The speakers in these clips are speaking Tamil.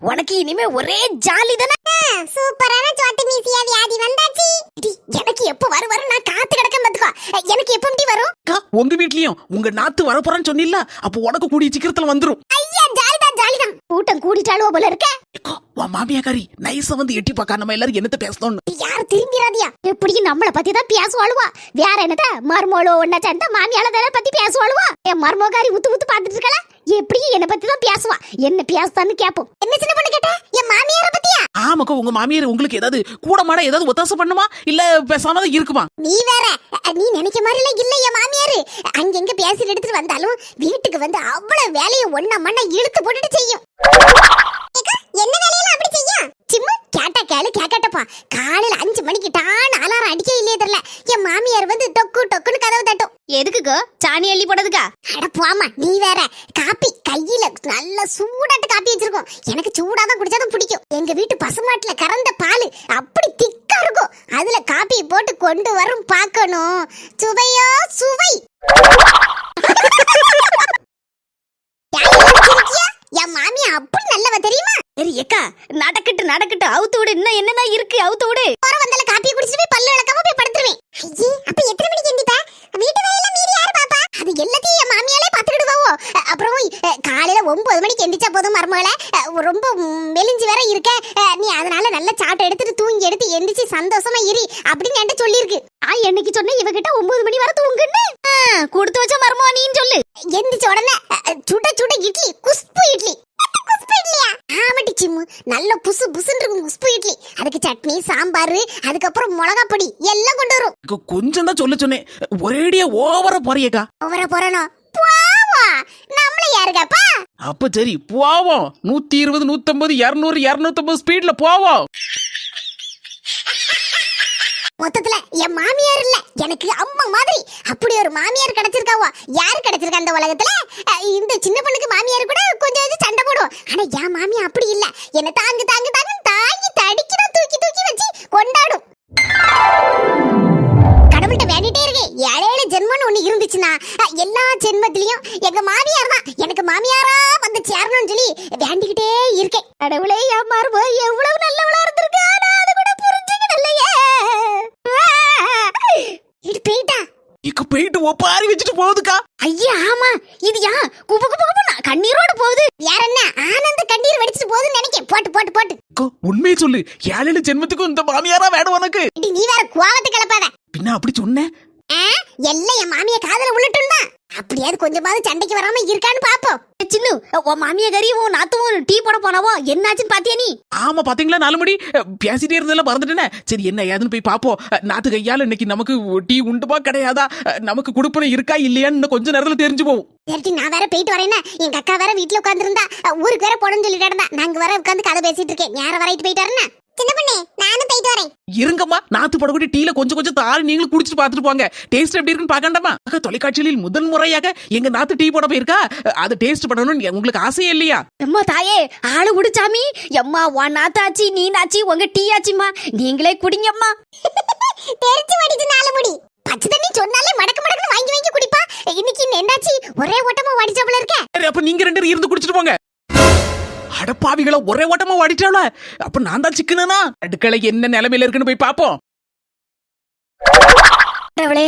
உனக்கு இனிமே ஒரே ஜாலி தானே? சூப்பரான சோட்டு மீசியா வியாதி வந்தாச்சு. எனக்கு எப்ப வரும் வரும் நான் காத்து கிடக்க பாத்துக்கோ எனக்கு எப்ப இப்படி வரும்? அக்கா உங்க வீட்லயும். உங்க நாத்து வரப்போறான்னு சொன்னில்ல அப்போ உனக்கு கூடிய சீக்கிரத்துல வந்துரும். ஐயா ஜாலிதான் ஜாலிதான். கூட்டம் கூடிட்டாலும் போல இருக்க. ஏக்கா, உன் மாமியாக்காரி நைஸா வந்து எட்டி பார்க்க நம்ம எல்லாரும் என்னத்த பேசணும்னு. யார் திரும்பிடாதியா எப்படியும் நம்மள பத்தி தான் பேசுவாளுவா. வேற என்னத மருமோளோ ஒன்ன சேர்ந்த மாமியால தானே பத்தி பேசுவாளுவா? என் மருமகாரி உத்து உத்து பாத்துட்டு இருக்கல? எப்படியும் என்ன பத்தி தான் பேசுவா. என்ன பேசுதான்னு கேப்போம். என்ன சின்ன பொண்ணு கேட்ட? என் மாமியார பத்தியா உங்க மாமியார் உங்களுக்கு ஏதாவது கூடமாட ஏதாவது ஒத்தாசை பண்ணுமா? இல்ல பேசாம தான் இருக்குமா? நீ வேற. நீ நினைக்க மாதிரி எல்லாம் இல்ல என் எங்க அங்கங்க பேசிட்டு எடுத்துட்டு வந்தாலும் வீட்டுக்கு வந்து அவ்வளவு வேலையை ஒண்ண மண்ண இழுத்து போட்டுட்டு செய்யும். காலையில அஞ்சு மணிக்கு டான் அலாரம் அடிக்க இல்லையே தெரியல. என் மாமியார் வந்து டொக்கு டொக்குன்னு கதவு தட்டும். எதுக்குக்கோ? சாணி அள்ளி போடுறதுக்கா? அட போமா நீ வேற. காப்பி கையில நல்ல சூடாட்டு காப்பி வச்சிருக்கோம். எனக்கு சூடாதான் குடிச்சாதான் பிடிக்கும். எங்க வீட்டு பசுமாட்டுல கறந்த பால் அப்படி திக்கா இருக்கும். அதுல காப்பி போட்டு கொண்டு வரும் பார்க்கணும். சுவையோ சுவை? என் மாமியா அப்படி நல்லவ தெரியுமா? சரி ஏக்கா நடக்கட்டு நடக்கட்டு. அவுத்து விடு. இன்னும் என்னென்ன இருக்கு? அவுத்து விடு. போற வந்தால காப்பி குடிச்சிட்டு போய் பல்லு விளக்காம போய் படுத்துருவேன். ஐயே அப்ப எத்தனை மணிக்கு எந்திப்ப? வீட்டு வேலையெல்லாம் மீறி யாரு பாப்பா? அது எல்லாத்தையும் என் மாமியாலே பாத்துக்கிடுவாவோ? அப்புறம் காலையில ஒன்பது மணிக்கு எந்திரிச்சா போதும் மருமகள. ரொம்ப மெலிஞ்சு வேற இருக்க. நீ அதனால நல்ல சாப்பிட்டு எடுத்துட்டு தூங்கி எடுத்து எந்திரிச்சு சந்தோஷமா இரு அப்படின்னு என்கிட்ட சொல்லியிருக்கு. ஆ என்னைக்கு சொன்ன இவகிட்ட ஒன்பது மணி வரை தூங்குன்னு? கொடுத்து வச்ச மருமோ நீன்னு சொல்லு. எந்திரிச்ச உடனே சுட சுட இட்லி குஸ்பு இட்லி. குஸ்பு இட்லியா? ஆமாட்டி சிம்மு. நல்ல புசு புசுன்னு இருக்கும் குஸ்பு இட்லி. அதுக்கு சட்னி சாம்பார் அதுக்கப்புறம் மிளகா பொடி எல்லாம் கொண்டு வரும். கொஞ்சம் தான் சொல்ல சொன்னேன். ஒரேடியா ஓவரா போறியக்கா அவர போறனோ? பாவா. நம்மள யாருக்கப்பா அப்ப சரி போவோம். நூத்தி இருபது நூத்தம்பது இருநூறு இருநூத்தம்பது ஸ்பீட்ல போவோம். மொத்தத்துல என் மாமியார் இல்ல. எனக்கு அம்மா மாதிரி. அப்படி ஒரு மாமியார் கிடைச்சிருக்காவோ. யாரு கிடைச்சிருக்கா அந்த உலகத்துல? இந்த சின்ன பொண்ணுக்கு மாமியார் கூட கொஞ்சம் சண்டை போடும் ஆனா என் மாமியா அப்படி இல்ல. என்ன தாங்கு தாங்கு தாங்கு தாங்கி தடிக்கிறோம் தூக்கி தூக்கி வச்சு கொண்டாடும். கடவுள்கிட்ட வேண்டிட்டே இருக்கேன் ஏழேழு ஜென்மம்னு ஒண்ணு இருந்துச்சுன்னா எல்லா ஜென்மத்திலயும் எங்க மாமியார் தான். எனக்கு மாமியாரா வந்து சேரணும்னு சொல்லி வேண்டிக்கிட்டே இருக்கேன். கடவுளே என் எவ்வளவு நல்ல போயிட்டு ஒப்பாரி வச்சுட்டு போகுதுக்கா. ஐயா ஆமா. இது யா குபு குபு குபு கண்ணீரோட போகுது. வேற என்ன? ஆனந்த கண்ணீர் வடிச்சிட்டு போகுதுன்னு நினைக்கேன். போட்டு போட்டு போட்டு. உண்மையை சொல்லு. ஏழு ஜென்மத்துக்கும் இந்த மாமியாரா வேணும் உனக்கு. நீ வேற கோவத்தை கிளப்பாத. பின்ன அப்படி சொன்னேன் ஆ, எல்லாம் என் மாமிய காதல உள்ளட்டும் தான் அப்படியாவது கொஞ்சமாவது சண்டைக்கு வராம இருக்கான்னு பாப்போம். சின்னு உன் மாமிய கறி உன் நாத்துவும் டீ போட போனவோ? என்னாச்சுன்னு பாத்தியா நீ? ஆமா பாத்தீங்களா நாலு மணி பேசிட்டே இருந்ததெல்லாம் மறந்துட்டேனே. சரி என்ன ஏதுன்னு போய் பாப்போம். நாத்து கையால இன்னைக்கு நமக்கு டீ உண்டுமா கிடையாதா? நமக்கு கொடுப்பனை இருக்கா இல்லையான்னு கொஞ்ச நேரத்துல தெரிஞ்சு போகும் சரி நான் வேற போயிட்டு வரேன்னா எங்க அக்கா வேற வீட்டுல உட்காந்துருந்தா ஊருக்கு வேற போடணும்னு சொல்லிட்டு இருந்தா நாங்க வேற உட்காந்து கதை பேசிட்டு இருக்கேன். நேரம் வரைட்டு போயிட்டு வரேன்னா? சின்ன பொண்ணு நானும் போயிட்டு வரேன். இருங்கம்மா நாத்து படக்கூடிய டீல கொஞ்சம் கொஞ்சம் தாரி நீங்களும் குடிச்சிட்டு பார்த்துட்டு போங்க. டேஸ்ட் எப்படி இருக்குன்னு பார்க்கண்டாமா? அக்கா தொலைக்காட்சியில் முதல் முறையாக எங்க நாத்து டீ போட போயிருக்கா? அதை டேஸ்ட் பண்ணணும்னு உங்களுக்கு ஆசையே இல்லையா? எம்மா தாயே ஆளு குடிச்சாமி. எம்மா உன் நாத்தாச்சி நீ நாச்சி உங்க டீ ஆச்சிம்மா நீங்களே குடிங்கம்மா. தெரிச்சு வடிச்சு நாலு முடி. பச்சை தண்ணி சொன்னாலே மடக்கு மடக்குன்னு வாங்கி வாங்கி குடிப்பா. இன்னைக்கு என்னாச்சு ஒரே ஓட்டமா வடிச்சவள இருக்க. சரி அப்ப நீங்க ரெண்டு பேரும் இருந்து குடிச்சிட்டு போங்க. அடப்பாவிகளை ஒரே ஓட்டமா வாடிட்டாள அப்ப நான் தான் சிக்கனா அடுக்களை என்ன நிலைமையில இருக்குன்னு போய் பாப்போம். அவளே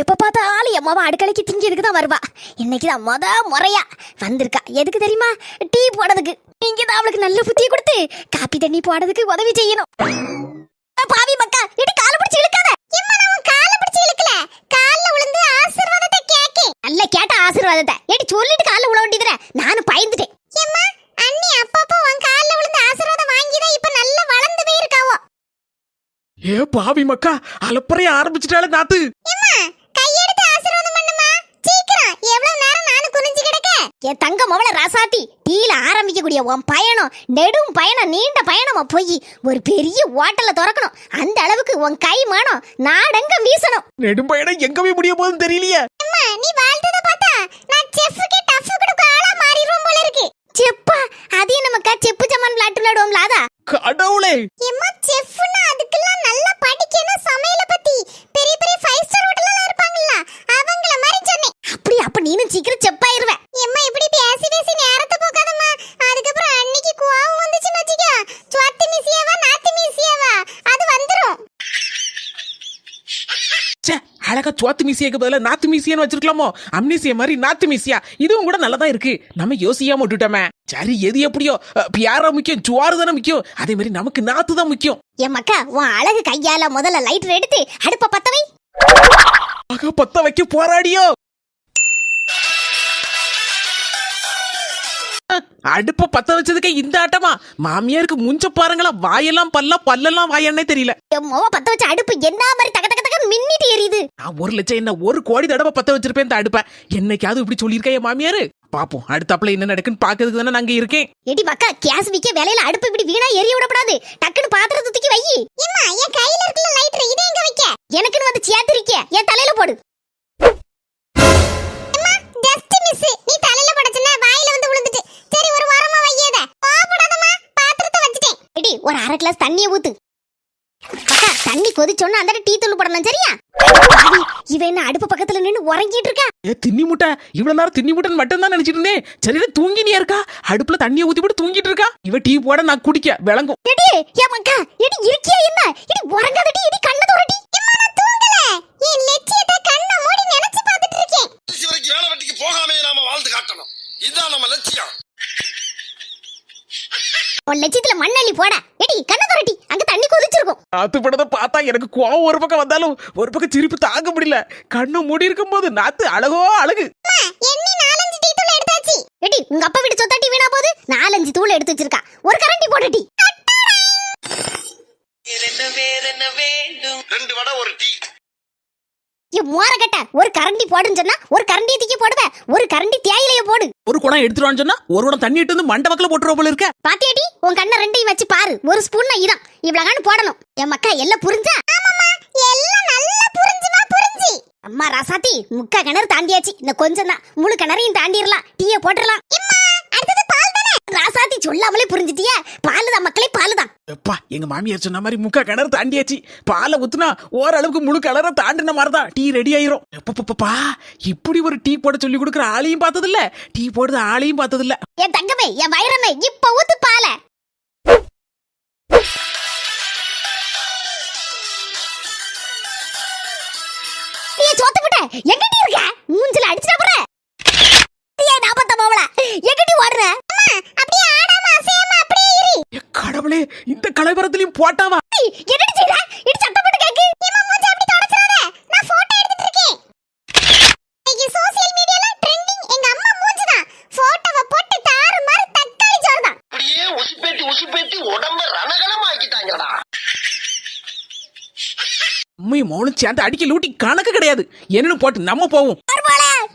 எப்ப பார்த்தாலும் எம்மாவா அடுக்கலைக்கு திங்கிறதுக்கு தான் வருவா. இன்னைக்கு தான் மொத முறையா வந்திருக்கா. எதுக்கு தெரியுமா? டீ போடுறதுக்கு. நீங்க தான் அவளுக்கு நல்ல புத்தியை கொடுத்து காப்பி தண்ணி போடுறதுக்கு உதவி செய்யணும். பாவி மக்கா இடி கால பிடிச்சு இழுக்காத. எம்மா நான் கால பிடிச்சு இழுக்கல. கால்ல விழுந்து ஆசீர்வாதத்தை கேக்கேன். நல்ல கேட்ட ஆசீர்வாதத்தை. ஏடி சொல்லிட்டு கால்ல விழ வேண்டியதுல. நானும் பயந்துட்டேன். அண்ணி அப்பப்போ உன் கால்ல விழுந்து ஆசீர்வாதம் வாங்கி தான் இப்ப நல்லா வளர்ந்து போயிருக்காவோ. ஏ பாவி மக்கா அலப்பறைய ஆரம்பிச்சிட்டால நாத்து. கையெடுத்து ஆசீர்வாதம் பண்ணுமா சீக்கிரம் எவ்வளவு நேரம் நானும் குனிஞ்சு கிடக்க? என் தங்கம் அவள ரசாத்தி டீல ஆரம்பிக்கக்கூடிய உன் பயணம் நெடும் பயணம் நீண்ட பயணமா போய் ஒரு பெரிய ஓட்டல திறக்கணும். அந்த அளவுக்கு உன் கை மானம் நாடெங்க வீசணும். நெடும்பயணம் எங்க போய் முடிய போகுதுன்னு தெரியலையே. நீ வாழ்ந்தத பார்த்தா நான் செஃப்க்கு டஃப் கொடுக்க ஆளா மாறிடுவோம் போல இருக்கு. செப்பா அதையும் நமக்கா செப்பு ஜமான் விளையாட்டு விளையாடுவோம்ல அதா? கடவுளே! எம்மா செஃப்னா அதுக்கெல்லாம் நல்லா படிக்கணும் சமையல பத்தி. பெரிய பெரிய ஃபைவ் ஸ்டார் ஹோட்டல்ல இருப்பாங்கல்ல அவங்கள மாதிரி சொன்னேன். அப்படி அப்ப நீனும் சீக்கிரம் செப்பாயிருவ எம்மா இப்படி பேசி பேசி நேரத்தை போக்காதம்மா அதுக்கப்புறம் அன்னைக்கு கோவம் வந்து அழகா சோத்து மீசியாக்கு பதிலா நாத்து மீசியான்னு வச்சிருக்கலாமோ? அம்னீசியா மாதிரி நாத்து மீசியா. இதுவும் கூட நல்லதா இருக்கு. நம்ம யோசிக்காம விட்டுட்டோமே. சரி எது எப்படியோ பியாரா முக்கியம் ஜுவாறு தானே முக்கியம். அதே மாதிரி நமக்கு நாத்து தான் முக்கியம். என் மக்கா உன் அழகு கையால முதல்ல லைட்டர் எடுத்து அடுப்ப பத்த வை. ஆகா பத்த வைக்க போராடியோ அடுப்ப பத்த வச்சதுக்கு இந்த ஆட்டமா? மாமியாருக்கு முஞ்ச பாருங்களா வாயெல்லாம் பல்ல பல்லெல்லாம் வாயன்னே தெரியல. என் மோவ பத்த வச்ச அடுப்பு என்ன மாதிரி தக தக தக மின்னிட்டு எரியுது. நான் ஒரு லட்சம் என்ன ஒரு கோடி தடவை பத்த வச்சிருப்பேன் இந்த அடுப்ப. என்னைக்காவது இப்படி சொல்லியிருக்கேன் என் மாமியாரு? பாப்போம் அடுத்தாப்புல என்ன நடக்குன்னு பாக்கிறதுக்கு தானே நாங்க இருக்கேன். எடி மக்கா கேஸ் விக்க வேலையில அடுப்பு இப்படி வீணா எரிய விடக்கூடாது டக்குன்னு பாத்திரத்தை தூக்கி வை. இம்மா என் கையில இருக்குல்ல லைட்டர் இதை எங்க வைக்க? எனக்குன்னு வந்து சேர்த்திருக்க என் தலையில போடு. அரை கிளாஸ் தண்ணிய ஊத்து. மக்கா தண்ணி கொதிச்சோன்னு அந்த டீ தூள் போடணும் சரியா? இவ என்ன அடுப்பு பக்கத்துல நின்னு உறங்கிட்டு இருக்கா? ஏ தின்னி முட்டை. இவ்வளவு நேரம் தின்னி முட்டைன்னு மட்டும் தான் நினைச்சிட்டு இருந்தேன். சரியில தூங்கினியா இருக்கா? அடுப்புல தண்ணியை ஊத்தி போட்டு தூங்கிட்டு இருக்கா? இவ டீ போட நான் குடிக்க விளங்கும். எடி ஏன் மக்கா எடி இருக்கியா என்ன? எடி உறங்காதடி எடி கண்ண தோரடி நான் தூங்கல. என் லட்சியத்தை கண்ணை மூடி நினைச்சு பார்த்துட்டு இருக்கேன் கடைசி வரைக்கும் வேலை வெட்டிக்கு போகாமே நாம வாழ்ந்து காட்டணும் இதுதான் நம்ம லட்சியம் உன் லட்சியத்துல மண்ணள்ளி போட. எடி கண்ண தோரடி அங்க தண்ணி கொதிச்சிருக்கும். நாத்து படத்தை பார்த்தா எனக்கு கோவம் ஒரு பக்கம் வந்தாலும் ஒரு பக்கம் சிரிப்பு தாங்க முடியல. கண்ணு மூடி இருக்கும் போது நாத்து அழகோ அழகு. எண்ணி நாலஞ்சு டீ தூள் எடுத்தாச்சு. எடி உங்க அப்பா வீட்டு சொத்தாட்டி வீணா போகுது? நாலஞ்சு தூள் எடுத்து வச்சிருக்கா. ஒரு கரண்டி போடுடி ரெண்டு வடை ஒரு டீ. என் மோர கட்ட. ஒரு கரண்டி போடுன்னு சொன்னா ஒரு கரண்டி தூக்கி போடுவ. ஒரு கரண்டி தேயிலைய போடு. ஒரு குடம் எடுத்துருவான்னு சொன்னா ஒரு குடம் தண்ணி இட்டு வந்து மண்ட பக்கத்துல போட்டுருவ போல இருக்க. பாத்தியாடி? உன் கண்ணை ரெண்டையும் வச்சு பாரு. ஒரு ஸ்பூன் இதான் இவ்வளவு போடணும். என் மக்கா எல்லாம் புரிஞ்சா? எல்லாம் நல்லா புரிஞ்சுமா புரிஞ்சு. அம்மா ரசாத்தி முக்கா கிணறு தாண்டியாச்சு. இந்த கொஞ்சம் தான். முழு கிணறையும் தாண்டிடலாம். டீய போட்டுடலாம். ராசாத்தி சொல்லாமலே புரிஞ்சுட்டியா? பாலுதான் மக்களே பாலுதான். எப்பா எங்க மாமியார் சொன்ன மாதிரி முக்கா கிணறு தாண்டியாச்சு. பாலை ஊத்துனா ஓரளவுக்கு முழு கிணற தாண்டின மாதிரி தான் டீ ரெடி ஆயிரும். எப்பப்பா இப்படி ஒரு டீ போட சொல்லி கொடுக்குற ஆளையும் பார்த்தது இல்ல டீ போடுறது ஆளையும் பார்த்தது இல்ல என் தங்கமே என் வைரமே இப்ப ஊத்து பால. நீ சோத்து விட்ட எங்கடி இருக்க? மூஞ்சில அடிச்சிட்ட போற ஏன் நாப்பத்த மாவள எங்கடி ஓடுற அப்படியே ஆடாம அசையாம அப்படியே இரு. ஏ கடவுளே இந்த கலைபரத்திலையும் போட்டாவா? என்னடி செய்ற? இடி சத்தம் போட்டு கேக்கு. ஏம்மா மூஞ்சி அப்படி தொடச்சிராத நான் போட்டோ எடுத்துட்டு இருக்கேன். இன்னைக்கு சோஷியல் மீடியால ட்ரெண்டிங் எங்க அம்மா மூஞ்சி தான் போட்டோவை போட்டு தாறு மாறு தக்காளி சோறு தான் அப்படியே உசுப்பேத்தி உசுப்பேத்தி உடம்ப ரணகலம் ஆக்கிட்டாங்கடா உண்மை மௌனம் சேர்ந்து அடிக்க லூட்டி கணக்கு கிடையாது. என்னன்னு போட்டு நம்ம போவோம்.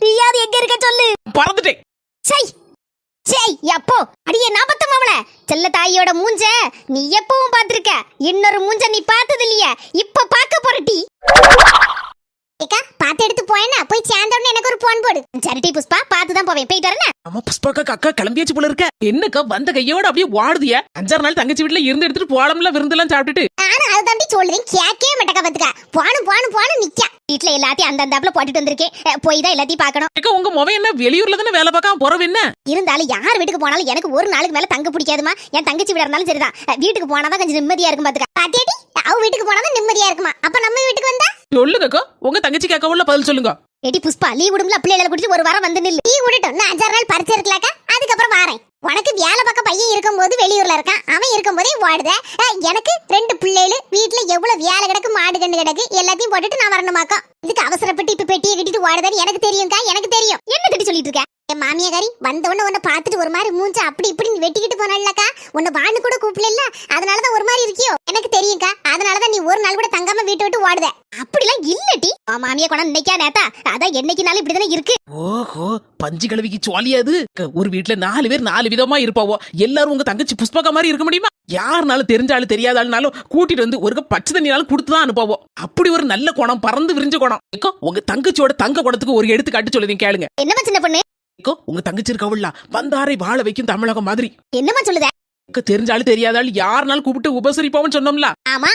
நீயாவது எங்க இருக்க சொல்லு. பறந்துட்டேன். சை சேய் எப்போ அடியே நாபத்த மாவள செல்ல தாயோட மூஞ்ச நீ எப்பவும் பார்த்திருக்க. இன்னொரு மூஞ்ச நீ பார்த்தது இல்லையா இப்ப பார்க்க போறட்டி ஏக்கா பாத்து எடுத்து போயேனா போய் சேர்ந்த உடனே எனக்கு ஒரு போன் போடு. சரிட்டி புஷ்பா பார்த்து தான் போவேன். போயிட்டு வரேன். நம்ம புஷ்பாக்கா அக்கா கிளம்பியாச்சு போல இருக்க. என்னக்கா வந்த கையோட அப்படியே வாடுதிய அஞ்சாறு நாள் தங்கச்சி வீட்டுல இருந்து எடுத்துட்டு போலாம்ல விருந்தெல்லாம் சாப்பிட்டுட்டு. நானும் அதை தாண்டி சொல்றேன் கேட்கவே மாட்டேக்கா பாத்துக்க போனு போனு போனு நிக்கா. வீட்டுல எல்லாத்தையும் அந்த அந்தாப்புல போட்டுட்டு வந்திருக்கேன். போய் தான் எல்லாத்தையும் பார்க்கணும். அக்கா உங்க முகம் என்ன? வெளியூர்ல தானே வேலை பார்க்காம போறவ என்ன? இருந்தாலும் யார் வீட்டுக்கு போனாலும் எனக்கு ஒரு நாளுக்கு மேல தங்க பிடிக்காதுமா. என் தங்கச்சி வீடா இருந்தாலும் சரிதான். வீட்டுக்கு போனாதான் கொஞ்சம் நிம்மதியா இருக்கும் பாத்துக்க பாத்தியாடி அவ வீட்டுக்கு போனாதான் நிம்மதியா இருக்குமா? அப்ப நம்ம வீட்டுக்கு வந்தா? சொல்லுங்கக்கா உங்க தங்கச்சி கேட்க பதில் சொல்லுங்க. எடி புஷ்பா லீவ் விடும்ல பிள்ளைகளை கூட்டிட்டு ஒரு வாரம் வந்து நில்லு. லீவ் விடட்டும். நான் அஞ்சாறு நாள் பறிச்சு இருக்கலாக்கா அதுக்கப்புறம் வாரேன். உனக்கு வேலை பக்கம் பையன் இருக்கும்போது வெளியூர்ல இருக்கான். அவன் இருக்கும்போதே ஓடுத. எனக்கு ரெண்டு பிள்ளைகள் வீட்டுல எவ்வளவு வேலை கிடக்கு மாடு கண்டு கிடக்கு எல்லாத்தையும் போட்டுட்டு நான் வரணுமாக்கா. இதுக்கு அவசரப்பட்டு இப்ப பெட்டியை கட்டிட்டு ஓடுதான்னு எனக்கு தெரியும்க்கா எனக்கு தெரியும். என்ன திட்டி சொல்லிட்டு இருக்க? என் மாமியாரி வந்த உடனே உன்னை பார்த்துட்டு ஒரு மாதிரி மூஞ்ச அப்படி இப்படின்னு வெட்டிக்கிட்டு போனாலக்கா உன்னை வான்னு கூட கூப்பிடல அதனாலதான் ஒரு மாதிரி இருக்கியோ? எனக்கு தெரியும்க்கா. அதனாலதான் நீ ஒரு நாள் கூட தங்காம வீட்டை விட்டு ஓடுத. அப்படிலாம் இல்லடி. உன் மாமியா கொண்டா இன்னைக்கா நேத்தா. அதான் என்னைக்குனாலும் இப்படிதானே இருக்கு. ஓஹோ பஞ்சு கிழவிக்கு சுவாலியாது ஒரு வீட்டுல நாலு பேர் நாலு விதமா இருப்பாவோ? எல்லாரும் உங்க தங்கச்சி புஷ்பகா மாதிரி இருக்க முடியுமா? யாருனாலும் தெரிஞ்சாலும் தெரியாத ஆளுனாலும் கூட்டிட்டு வந்து ஒரு பச்சை தண்ணினாலும் கொடுத்து தான் அனுப்புவோம் அப்படி ஒரு நல்ல குணம் பறந்து விரிஞ்ச குணம். உங்க தங்கச்சியோட தங்க குணத்துக்கு ஒரு எடுத்துக்காட்டு சொல்லுதீங்க கேளுங்க. என்னம்மா சின்ன பொண்ணு? உங்க தங்கச்சி இருக்கவுள்ள வந்தாரை வாழ வைக்கும் தமிழகம் மாதிரி. என்னம்மா சொல்லுத? தெரிஞ்சாலும் தெரியாதாலும் யாருனாலும் கூப்பிட்டு உபசரிப்போம்னு சொன்னோம்ல. ஆமா.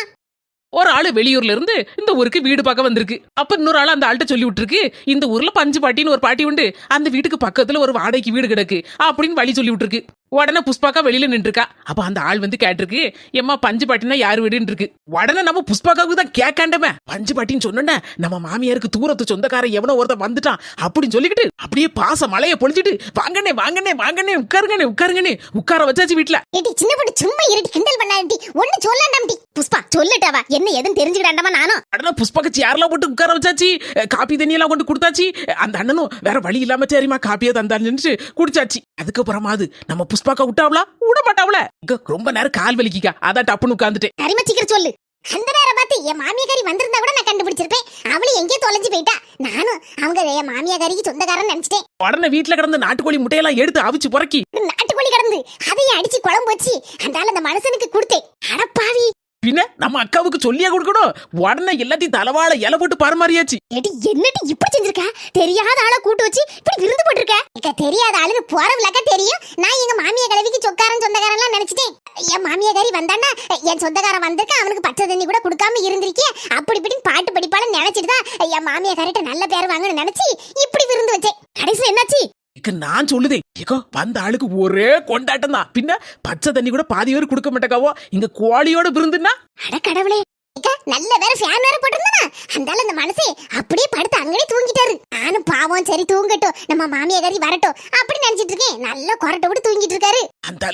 ஒரு ஆளு வெளியூர்ல இருந்து இந்த ஊருக்கு வீடு பார்க்க வந்திருக்கு. அப்ப இன்னொரு ஆள் அந்த ஆள்கிட்ட சொல்லி விட்டுருக்கு இந்த ஊர்ல பஞ்சு பாட்டின்னு ஒரு பாட்டி உண்டு அந்த வீட்டுக்கு பக்கத்துல ஒரு வாடகைக்கு வீடு கிடக்கு அப்படின்னு வழி சொல்லி விட்டுருக்கு. உடனே புஷ்பாக்கா வெளியில நின்றுருக்கா. அப்ப அந்த ஆள் வந்து கேட்டிருக்கு எம்மா பஞ்சு பாட்டினா யார் வீடுன்னு இருக்கு உடனே நம்ம புஷ்பாக்காவுக்கு தான் கேட்காண்டமே. பஞ்சு பாட்டின்னு சொன்னோன்னே நம்ம மாமியாருக்கு தூரத்து சொந்தக்காரன் எவனோ ஒருத்தன் வந்துட்டான் அப்படின்னு சொல்லிக்கிட்டு அப்படியே பாச மலைய பொழிச்சிட்டு வாங்கண்ணே வாங்கண்ணே வாங்கண்ணே உட்காருங்கண்ணே உட்காருங்கண்ணே உட்கார வச்சாச்சு வீட்டுல ஏடி சின்ன பொண்ணு சும்மா இருட்டி கிண்டல் பண்ணாடி ஒண்ணு சொல்லாண்டாம்டி புஷ்பா சொல்லட்டவா என்ன எதுன்னு தெரிஞ்சுக்கிட்டாண்டமா நானும் உடனே புஷ்பாக்கு சேர்லாம் போட்டு உட்கார வச்சாச்சு? காப்பி தண்ணி எல்லாம் கொண்டு கொடுத்தாச்சு? அந்த அண்ணனும் வேற வழி இல்லாம சரிம்மா காப்பியை தந்தான்னு குடிச்சாச்சு. அதுக்கப்புறமா அது நம்ம புஷ்பாக்கா விட்டாவளா? விட மாட்டாவல இங்க ரொம்ப நேரம் கால் வலிக்கிக்கா. அதான் டப்புன்னு உட்காந்துட்டேன் சரிமா சீக்கிரம் சொல்லு. அந்த நேரம் பார்த்து என் மாமியாக்காரி வந்திருந்தா கூட நான் கண்டுபிடிச்சிருப்பேன். அவளும் எங்கேயோ தொலைஞ்சு போயிட்டா? நானும் அவங்க என் மாமியாக்காரிக்கு சொந்தக்காரன் நினைச்சிட்டேன். உடனே வீட்டுல கிடந்த நாட்டுக்கோழி முட்டையெல்லாம் எடுத்து அவிச்சு புறக்கி. நாட்டுக்கோழி கிடந்து அதையும் அடிச்சு குழம்பு வச்சு அந்த அந்த மனுஷனுக்கு கொடுத்தேன். அடப்பாவி. பின்ன நம்ம அக்காவுக்கு சொல்லியே கொடுக்கணும். உடனே எல்லாத்தையும் தலவாழ இல போட்டு பரமாறியாச்சு எடி என்னடி இப்படி செஞ்சிருக்க? தெரியாத ஆளை கூட்டு வச்சு இப்படி விருந்து போட்டிருக்க? எனக்கு தெரியாத ஆளுன்னு போறவளக்க தெரியும். நான் எங்க மாமியா கிழவிக்கு சொக்காரன் சொந்தக்காரன்லாம் நினைச்சிட்டேன். என் மாமியாக்காரி வந்தான்னா என் சொந்தக்காரன் வந்திருக்க அவனுக்கு பச்சை தண்ணி கூட கொடுக்காம இருந்திருக்கே. அப்படி இப்படின்னு பாட்டு படிப்பாலும் நினைச்சிட்டு தான் என் மாமியாக்காரிட்ட நல்ல பேர் வாங்கணும்னு நினைச்சு இப்படி விருந்து வச்சேன். கடைசியில் என்னாச்சு? இக்க நான் சொல்லுதேன் ஏக்கோ வந்த ஆளுக்கு ஒரே கொண்டாட்டம் தான் பின்ன பச்சை தண்ணி கூட பாதி பேர் கொடுக்க மாட்டேக்காவோ? இங்க கோழியோட விருந்துன்னா? அட கடவுளே நல்ல வேற ஃபேன் வேற போட்டிருந்தானா? அந்த ஆளு அந்த மனசே அப்படியே படுத்து அங்கனே தூங்கிட்டாரு. நானும் பாவம் சரி தூங்கட்டும். நம்ம மாமியாக்காரி வரட்டும் அப்படி நினைச்சிட்டு இருக்கேன். நல்ல கொரட்டை விட்டு தூங்கிட்டு இருக்காரு. அந்த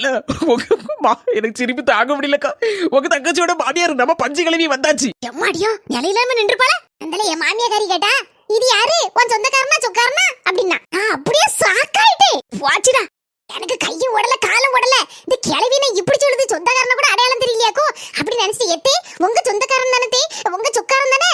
உங்க மா- எனக்கு சிரிப்பு தாங்க முடியலக்கா. உங்க தங்கச்சியோட மாமியார் நம்ம பஞ்சு கிளவி வந்தாச்சு. எம்மாடியோ நிலையிலாம நின்று போல அந்த என் மாமியாக்காரி கேட்டா இது யாரு? உன் சொந்தக்காரனா சொக்காரனா? அப்படின்னா. நான் அப்படியே சாக்காயிட்டேன் வாச்சுடா. எனக்கு கையும் உடல காலும் உடல இந்த கிளவினை இப்படி சொல்லுது சொந்தக்காரன கூட அடையாளம் தெரியலையாக்கோ? அப்படி நினைச்சிட்டு எத்தே உங்க சொந்தக்காரன் தானே தே உங்க சொக்காரன் தானே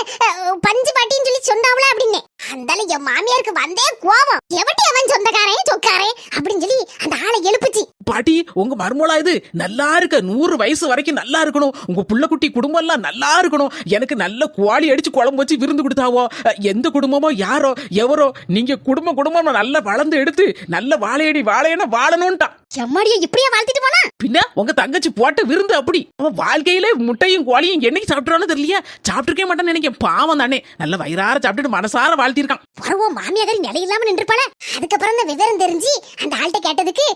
பஞ்சு பாட்டின்னு சொல்லி சொன்னாவல அப்படின்னு. அந்தால என் மாமியாருக்கு வந்தே கோவம் எவட்டி அவ சொந்தக்காரன் சொக்காரன் அப்படின்னு சொல்லி அந்த ஆளை எழுப்புச்சு பாட்டி உங்க மருமலா இது? நல்லா இருக்க. நூறு வயசு வரைக்கும் நல்லா இருக்கணும். உங்க புள்ள குட்டி குடும்பம் எல்லாம் நல்லா இருக்கணும். எனக்கு நல்ல குவாலி அடிச்சு குழம்பு வச்சு விருந்து கொடுத்தாவோ? எந்த குடும்பமோ? யாரோ? எவரோ? நீங்க குடும்ப குடும்பம் நல்லா வளர்ந்து எடுத்து நல்ல வாழையடி வாழையன வாழணும்ட்டான். எம்மாடியோ இப்படியே வாழ்த்திட்டு போனா? பின்ன உங்க தங்கச்சி போட்ட விருந்து அப்படி. அவன் வாழ்க்கையில முட்டையும் கோழியும் என்னைக்கு சாப்பிட்டுறான்னு தெரியலையா. சாப்பிட்டுருக்கே மாட்டான்னு நினைக்க பாவம் தானே. நல்ல வயிறார சாப்பிட்டுட்டு மனசார வாழ்த்திருக்கான் வருவோம் மாமியாக்காரி நிலையில்லாம நின்றுப்பாள. அதுக்கப்புறம் தான் விவரம் தெரிஞ்சு அந்த ஆள்கிட்ட கேட்டதுக்கு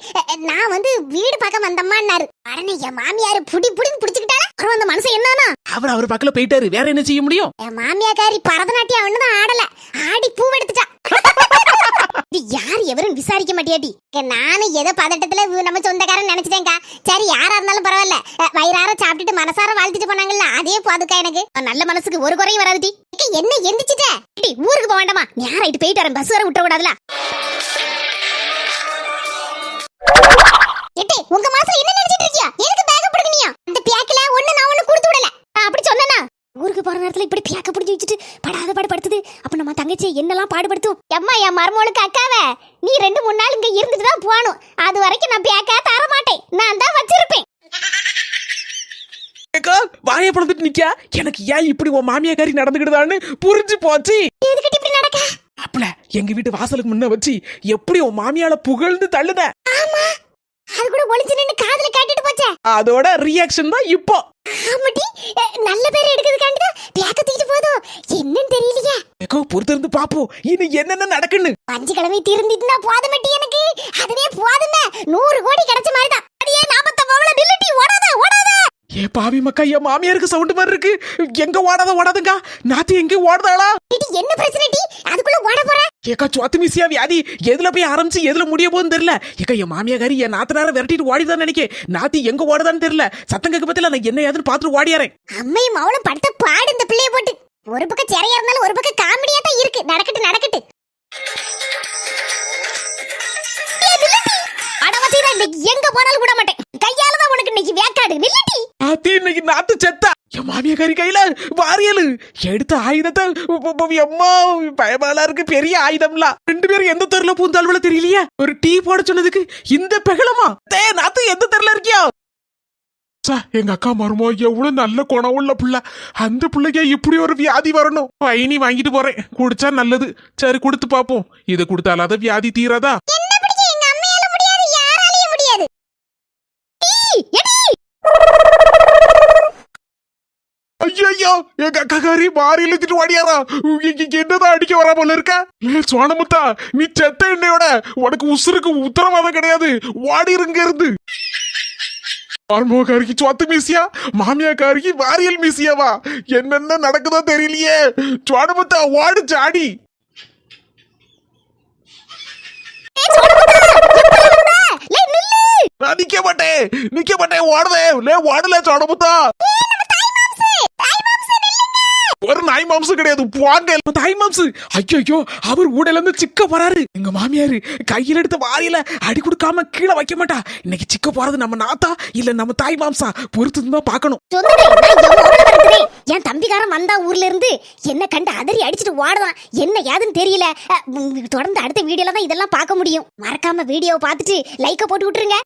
நான் வந்து வீடு பார்க்க வந்தம்மான்னாரு. உடனே என் மாமியாரு புடி புடின்னு புடிச்சுக்கிட்டாளா அப்புறம் அந்த மனுஷன் என்னன்னா? அவர் அவர் பக்கத்துல போயிட்டாரு. வேற என்ன செய்ய முடியும்? என் மாமியாக்காரி பரதநாட்டியம் ஒண்ணுதான் ஆடல. ஆடி பூவெடுத்துட்டா இது யார் எவரும் விசாரிக்க மாட்டியாடி? நானும் ஏதோ பதட்டத்துல நம்ம சொந்தக்காரன் நினைச்சிட்டேன்க்கா. சரி யாரா இருந்தாலும் பரவாயில்ல. வயிறார சாப்பிட்டுட்டு மனசார வாழ்த்துட்டு போனாங்கல்ல அதே போதுக்கா எனக்கு. நல்ல மனசுக்கு ஒரு குறையும் வராதுடி. என்ன எந்திரிச்சிட்ட? ஊருக்கு போக வேண்டாமா? நேராயிட்டு போயிட்டு வரேன். பஸ் வர விட்டுற கூடாதுல உங்க மனசுல என்ன நினைச்சிட்டு இருக்கியா? எதுக்கு பேக்க பிடிக்கனியா அந்த பேக்ல ஒண்ணு நான் ஒண்ணு கொடுத்து விடல நான் அப்படி சொன்னேனா ஊருக்கு போற நேரத்துல இப்படி பேக்க பிடிச்சி வச்சுட்டு படாத பாடு படுத்துது. அப்ப நம்ம தங்கச்சி என்னெல்லாம் பாடுபடுத்தும்? அம்மா என் மருமகளுக்கு அக்காவ. நீ ரெண்டு மூணு நாள் இங்க இருந்துட்டு தான் போகணும். அது வரைக்கும் நான் பேக்க தர மாட்டேன் நான் தான் வச்சிருப்பேன். வாயை பிளந்துட்டு நிக்கா எனக்கு ஏன் இப்படி உன் மாமியாக்காரி நடந்துக்கிடுதான்னு புரிஞ்சு போச்சு. எதுக்கிட்டு இப்படி நடக்க? அப்பல எங்க வீட்டு வாசலுக்கு முன்ன வச்சு எப்படி உன் மாமியால புகழ்ந்து தள்ளுத ஆமா. அது கூட ஒளிஞ்சு நின்னு காதுல கேட்டுட்டு போச்சே. அதோட ரியாக்ஷன் தான் இப்போ. ஆமாட்டி அஹ், நல்ல பேர் எடுக்கிறதுக்காண்டி தான் பேக்க தூக்கிட்டு போதும். என்னன்னு தெரியலையே. ஏக்கோ பொறுத்திருந்து பாப்போம் இனி என்னென்ன நடக்குன்னு? அஞ்சு கிழமை திருந்திட்டுனா போதுமட்டி எனக்கு. அதுவே போதுமே. நூறு கோடி கிடைச்ச மாதிரி தான் அடியே நாமத்த பவள நில்லுட்டி ஓடாத ஏ பாவி மக்கா என் மாமியாருக்கு சவுண்ட் மாதிரி இருக்கு. எங்க ஓடாத ஓடாதுங்க நாத்தி எங்க ஓடுதாளா என்ன பிரச்சனை டி? அதுக்குள்ள ஓட போற? ஏக்கா சொத்து மிசியா வியாதி. எதுல போய் ஆரம்பிச்சு எதுல முடிய போகுதுன்னு தெரியல. ஏக்கா என் மாமியாக்காரி என் நாத்தனார விரட்டிட்டு ஓடிதான் நினைக்க நாத்தி எங்க ஓடுதான்னு தெரியல. சத்தம் கேட்க பத்தில நான் என்ன ஏதுன்னு பார்த்துட்டு ஓடியாரேன். அம்மையும் அவளும் படுத்த பாடு இந்த பிள்ளைய போட்டு. ஒரு பக்கம் சிறையா இருந்தாலும் ஒரு பக்கம் காமெடியா தான் இருக்கு. நடக்கட்டு நடக்கட்டு. ஏய், நில்லுடி. அட வசீதா, இன்னைக்கு எங்க போனாலும் விட மாட்டேன் கையால தான் உனக்கு இன்னைக்கு வேக்காடு. நில்லுடி. நாத்து செத்தா? என் மாமியாக்காரி கையில வாரியலு. எடுத்த ஆயுதத்தை உ- அம்மா பயமாலா இருக்கு பெரிய ஆயுதம்லாம் ரெண்டு பேரும் எந்த தெருல பூந்தாளுவல தெரியலையா? ஒரு டீ போட சொன்னதுக்கு இந்த பெகலமா? தே நாத்து எந்த தெருல இருக்கியா? சா எங்க அக்கா மருமோ எவ்வளவு நல்ல குணம் உள்ள புள்ள. அந்த பிள்ளைக்கு இப்படி ஒரு வியாதி வரணும். பயணி வாங்கிட்டு போறேன். குடிச்சா நல்லது. சரி கொடுத்து பாப்போம். இது கொடுத்தாலாத வியாதி தீராதா? ஐயோ எங்க அக்காக்காரி மாறி இழுத்துட்டு வாடியாரா இங்க என்னதான் அடிக்க வரா போல இருக்க சோனமுத்தா நீ செத்த என்னையோட உனக்கு உசுருக்கு உத்தரவாதம் கிடையாது வாடிருங்க இருந்து மருமகாரிக்கு சொத்து மீசியா மாமியாக்காரிக்கு வாரியல் மீசியாவா என்னென்ன நடக்குதோ தெரியலையே சோனமுத்தா வாடு சாடி நான் நிக்க மாட்டேன் நிக்க மாட்டேன் ஓடுதே லே ஓடல சோனமுத்தா ஒரு நாய் மாம்சம் கிடையாது போங்க தாய் மாம்சு ஐயோ அவர் ஊடல இருந்து சிக்க போறாரு. எங்க மாமியாரு கையில எடுத்த வாரியில அடி கொடுக்காம கீழே வைக்க மாட்டா. இன்னைக்கு சிக்க போறது நம்ம நாத்தா இல்ல நம்ம தாய் மாம்சா. பொறுத்து தான் பாக்கணும். என் தம்பிக்காரன் வந்தா ஊர்ல இருந்து என்ன கண்டு அதறி அடிச்சிட்டு ஓடுதான் என்ன ஏதுன்னு தெரியல. தொடர்ந்து அடுத்த வீடியோல தான் இதெல்லாம் பார்க்க முடியும். மறக்காம வீடியோ பார்த்துட்டு லைக்க போட்டு விட்டுருங்க.